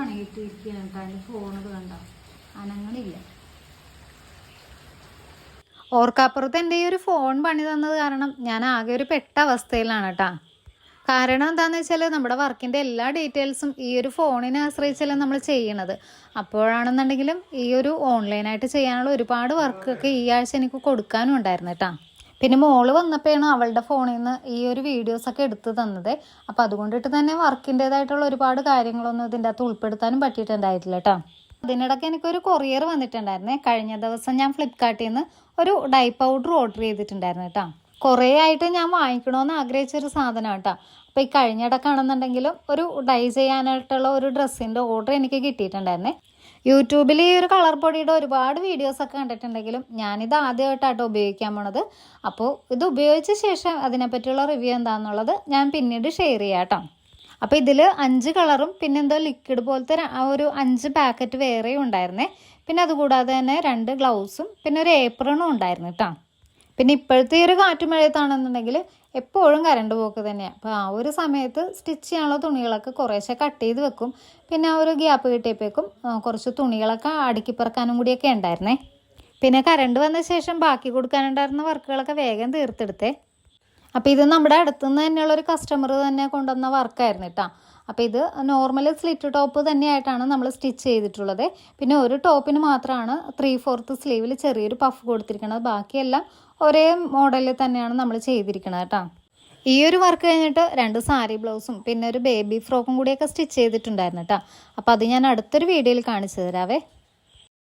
പണിയിട്ടിരിക്കുകയാണ് കേട്ടോ. ഫോണത് കണ്ട? അനങ്ങണില്ല. ഓർക്കാപ്പുറത്ത് എന്റെ ഈ ഒരു ഫോൺ പണി തന്നത് കാരണം ഞാൻ ആകെ ഒരു പെട്ട അവസ്ഥയിലാണ് കേട്ടോ. കാരണം എന്താണെന്ന് വെച്ചാൽ നമ്മുടെ വർക്കിന്റെ എല്ലാ ഡീറ്റെയിൽസും ഈ ഒരു ഫോണിനെ ആശ്രയിച്ചല്ല നമ്മൾ ചെയ്യണത്. അപ്പോഴാണെന്നുണ്ടെങ്കിലും ഈ ഒരു ഓൺലൈനായിട്ട് ചെയ്യാനുള്ള ഒരുപാട് വർക്കൊക്കെ ഈ ആഴ്ച എനിക്ക് കൊടുക്കാനും ഉണ്ടായിരുന്നു കേട്ടോ. പിന്നെ മോൾ വന്നപ്പോഴാണ് അവളുടെ ഫോണിൽ നിന്ന് ഈ ഒരു വീഡിയോസൊക്കെ എടുത്ത് തന്നത്. അപ്പോൾ അതുകൊണ്ടിട്ട് തന്നെ വർക്കിന്റേതായിട്ടുള്ള ഒരുപാട് കാര്യങ്ങളൊന്നും ഇതിന്റെ അകത്ത് ഉൾപ്പെടുത്താനും പറ്റിയിട്ടുണ്ടായിട്ടില്ല കേട്ടോ. അതിനിടയ്ക്ക് എനിക്കൊരു കൊറിയർ വന്നിട്ടുണ്ടായിരുന്നേ. കഴിഞ്ഞ ദിവസം ഞാൻ ഫ്ലിപ്കാർട്ടിൽ നിന്ന് ഒരു ഡൈ പൗഡർ ഓർഡർ ചെയ്തിട്ടുണ്ടായിരുന്നു കേട്ടോ. കുറേ ആയിട്ട് ഞാൻ വാങ്ങിക്കണമെന്ന് ആഗ്രഹിച്ചൊരു സാധനം കേട്ടോ. അപ്പോൾ ഈ കഴിഞ്ഞിടക്കാണെന്നുണ്ടെങ്കിലും ഒരു ഡൈ ചെയ്യാനായിട്ടുള്ള ഒരു ഡ്രസ്സിന്റെ ഓർഡർ എനിക്ക് കിട്ടിയിട്ടുണ്ടായിരുന്നേ. യൂട്യൂബിൽ ഈ ഒരു കളർ പൊടിയുടെ ഒരുപാട് വീഡിയോസൊക്കെ കണ്ടിട്ടുണ്ടെങ്കിലും ഞാനിത് ആദ്യമായിട്ടാട്ടോ ഉപയോഗിക്കാൻ പോണത്. അപ്പോൾ ഇത് ഉപയോഗിച്ച ശേഷം അതിനെപ്പറ്റിയുള്ള റിവ്യൂ എന്താണെന്നുള്ളത് ഞാൻ പിന്നീട് ഷെയർ ചെയ്യാം കേട്ടോ അപ്പോൾ ഇതിൽ അഞ്ച് കളറും പിന്നെന്തോ ലിക്വിഡ് പോലത്തെ ഒരു അഞ്ച് പാക്കറ്റ് വേറെയും ഉണ്ടായിരുന്നേ. പിന്നെ അതുകൂടാതെ തന്നെ രണ്ട് ഗ്ലൗസും പിന്നെ ഒരു ഏപ്രണും ഉണ്ടായിരുന്നു കേട്ടോ പിന്നെ ഇപ്പോഴത്തെ ഒരു മഴയത്താണെന്നുണ്ടെങ്കിൽ എപ്പോഴും കരണ്ട് പോക്ക് തന്നെയാണ് അപ്പോൾ ആ ഒരു സമയത്ത് സ്റ്റിച്ച് ചെയ്യാനുള്ള തുണികളൊക്കെ കുറേശ്ശെ കട്ട് ചെയ്ത് വെക്കും. പിന്നെ ആ ഒരു ഗ്യാപ്പ് കിട്ടിയപ്പോഴേക്കും കുറച്ച് തുണികളൊക്കെ അടുക്കി പറക്കാനും കൂടിയൊക്കെ ഉണ്ടായിരുന്നേ. പിന്നെ കരണ്ട് വന്ന ശേഷം ബാക്കി കൊടുക്കാനുണ്ടായിരുന്ന വർക്കുകളൊക്കെ വേഗം തീർത്തെടുത്തേ. അപ്പോൾ ഇത് നമ്മുടെ അടുത്തുനിന്ന് തന്നെയുള്ള ഒരു കസ്റ്റമർ തന്നെ കൊണ്ടുവന്ന വർക്കായിരുന്നു കേട്ടോ അപ്പോൾ ഇത് നോർമൽ സ്ലിറ്റ് ടോപ്പ് തന്നെയായിട്ടാണ് നമ്മൾ സ്റ്റിച്ച് ചെയ്തിട്ടുള്ളത്. പിന്നെ ഒരു ടോപ്പിന് മാത്രമാണ് ത്രീ ഫോർത്ത് സ്ലീവിൽ ചെറിയൊരു പഫ് കൊടുത്തിരിക്കുന്നത് ബാക്കിയെല്ലാം ഒരേ മോഡലിൽ തന്നെയാണ് നമ്മൾ ചെയ്തിരിക്കുന്നത് കേട്ടോ ഈ ഒരു വർക്ക് കഴിഞ്ഞിട്ട് രണ്ട് സാരി ബ്ലൗസും പിന്നെ ഒരു ബേബി ഫ്രോക്കും കൂടിയൊക്കെ സ്റ്റിച്ച് ചെയ്തിട്ടുണ്ടായിരുന്നു കേട്ടോ അപ്പോൾ അത് ഞാൻ അടുത്തൊരു വീഡിയോയിൽ കാണിച്ചു തരാവേ.